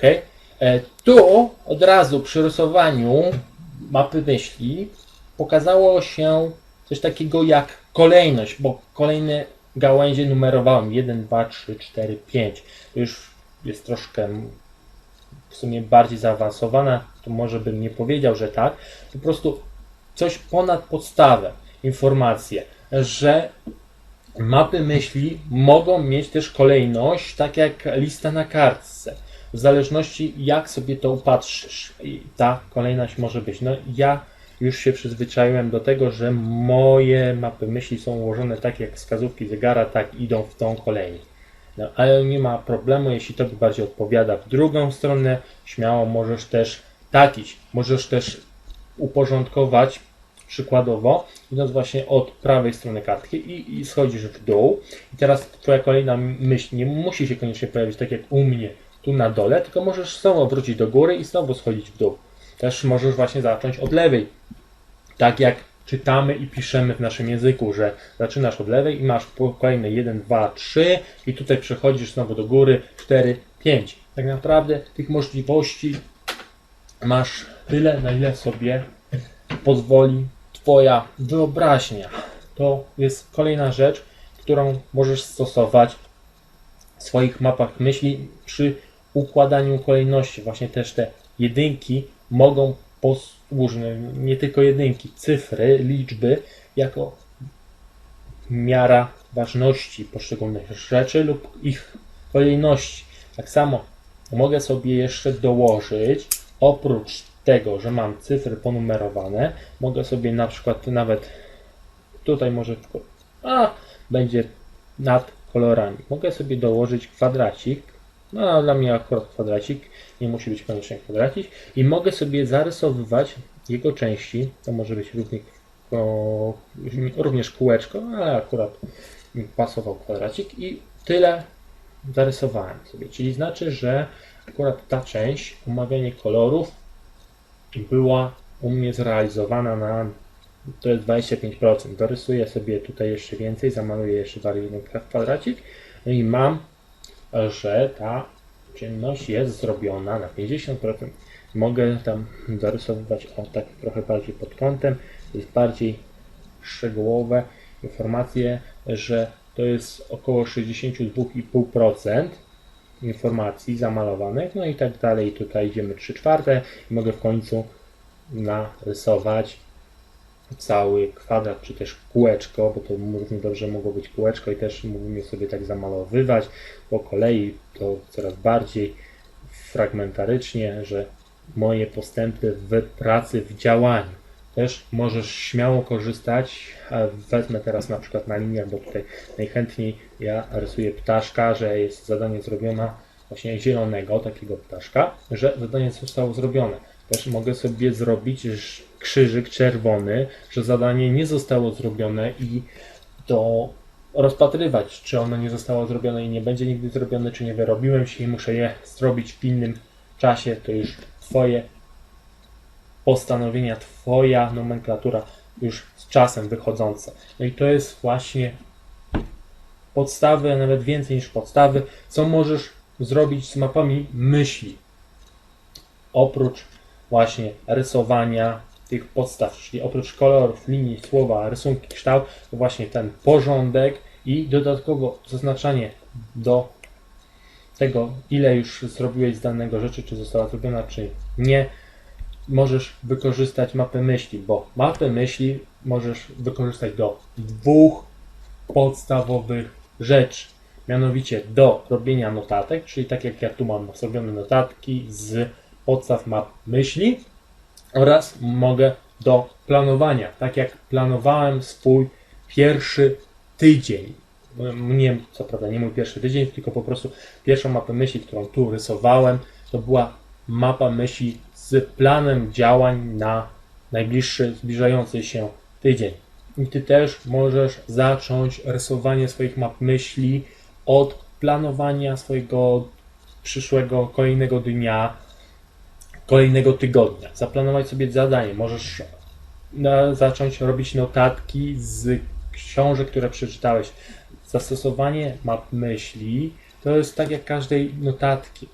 Ok? E, tu od razu przy rysowaniu mapy myśli pokazało się coś takiego jak kolejność, bo kolejne gałęzie numerowałem 1, 2, 3, 4, 5. To już jest troszkę w sumie bardziej zaawansowana, to może bym nie powiedział, że tak. Po prostu coś ponad podstawę, informacje, że mapy myśli mogą mieć też kolejność, tak jak lista na kartce. W zależności jak sobie to upatrzysz, i ta kolejność może być. No ja już się przyzwyczaiłem do tego, że moje mapy myśli są ułożone tak jak wskazówki zegara, tak idą w tą kolejność. No, ale nie ma problemu, jeśli to bardziej odpowiada w drugą stronę, śmiało możesz też tak iść. Możesz też uporządkować przykładowo, idąc właśnie od prawej strony kartki i, i schodzisz w dół. I teraz twoja kolejna myśl nie musi się koniecznie pojawić tak jak u mnie tu na dole, tylko możesz znowu wrócić do góry i znowu schodzić w dół. Też możesz właśnie zacząć od lewej. Tak jak czytamy i piszemy w naszym języku, że zaczynasz od lewej i masz kolejne 1, 2, 3 i tutaj przechodzisz znowu do góry 4, 5. Tak naprawdę tych możliwości masz tyle, na ile sobie pozwoli Twoja wyobraźnia. To jest kolejna rzecz, którą możesz stosować w swoich mapach myśli przy układaniu kolejności. Właśnie też te jedynki mogą posłużyć, nie tylko jedynki, cyfry, liczby, jako miara ważności poszczególnych rzeczy lub ich kolejności. Tak samo mogę sobie jeszcze dołożyć, oprócz tego, że mam cyfry ponumerowane, mogę sobie na przykład nawet tutaj może a będzie nad kolorami. Mogę sobie dołożyć kwadracik, no dla mnie akurat kwadracik, nie musi być koniecznie kwadracik. I mogę sobie zarysowywać jego części, to może być również, o, również kółeczko, ale akurat pasował kwadracik. I tyle zarysowałem sobie, czyli znaczy, że akurat ta część, omawianie kolorów była u mnie zrealizowana na to jest 25%. Dorysuję sobie tutaj jeszcze więcej, zamaluję jeszcze dalej jeden kwadracik. No i mam, że ta czynność jest zrobiona na 50%. Mogę tam dorysowywać o tak trochę bardziej pod kątem, to jest bardziej szczegółowe informacje, że to jest około 62,5% informacji zamalowanych, no i tak dalej. Tutaj idziemy 3 czwarte i mogę w końcu narysować cały kwadrat, czy też kółeczko, bo to równie dobrze mogło być kółeczko i też mógłbym je sobie tak zamalowywać po kolei, to coraz bardziej fragmentarycznie, że moje postępy w pracy, w działaniu. Też możesz śmiało korzystać, wezmę teraz na przykład na liniach, bo tutaj najchętniej ja rysuję ptaszka, że jest zadanie zrobione właśnie zielonego, takiego ptaszka, że zadanie zostało zrobione. Też mogę sobie zrobić krzyżyk czerwony, że zadanie nie zostało zrobione i to rozpatrywać, czy ono nie zostało zrobione i nie będzie nigdy zrobione, czy nie wyrobiłem się i muszę je zrobić w innym czasie, to już Twoje postanowienia, Twoja nomenklatura już z czasem wychodząca. No i to jest właśnie podstawy, a nawet więcej niż podstawy, co możesz zrobić z mapami myśli. Oprócz właśnie rysowania tych podstaw, czyli oprócz kolorów, linii, słowa, rysunki, kształt, to właśnie ten porządek i dodatkowo zaznaczanie do tego, ile już zrobiłeś z danego rzeczy, czy została zrobiona, czy nie, możesz wykorzystać mapę myśli, bo mapę myśli możesz wykorzystać do dwóch podstawowych rzeczy. Mianowicie do robienia notatek, czyli tak jak ja tu mam zrobione notatki z podstaw map myśli oraz mogę do planowania, tak jak planowałem swój pierwszy tydzień. Nie, co prawda nie mój pierwszy tydzień, tylko po prostu pierwszą mapę myśli, którą tu rysowałem, to była mapa myśli z planem działań na najbliższy, zbliżający się tydzień. I ty też możesz zacząć rysowanie swoich map myśli od planowania swojego przyszłego, kolejnego dnia, kolejnego tygodnia. Zaplanować sobie zadanie. Możesz na, zacząć robić notatki z książek, które przeczytałeś. Zastosowanie map myśli to jest tak jak każdej notatki.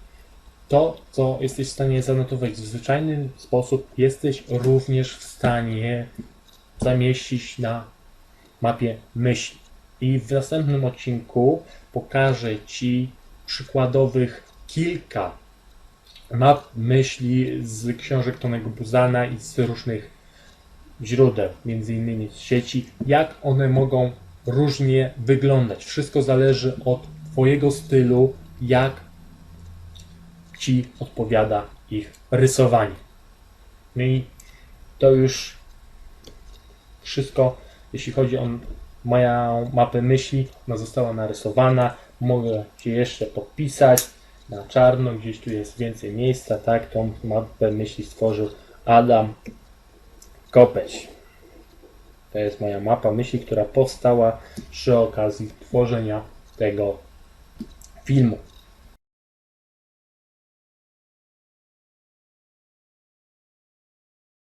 to, co jesteś w stanie zanotować w zwyczajny sposób, jesteś również w stanie zamieścić na mapie myśli. I w następnym odcinku pokażę Ci przykładowych kilka map myśli z książek Tonego Buzana i z różnych źródeł, między innymi z sieci, jak one mogą różnie wyglądać. Wszystko zależy od Twojego stylu, jak Ci odpowiada ich rysowanie. No i to już wszystko, jeśli chodzi o moją mapę myśli. Ona została narysowana. Mogę Cię jeszcze podpisać na czarno, gdzieś tu jest więcej miejsca, tak? Tą mapę myśli stworzył Adam Kopeć. To jest moja mapa myśli, która powstała przy okazji tworzenia tego filmu.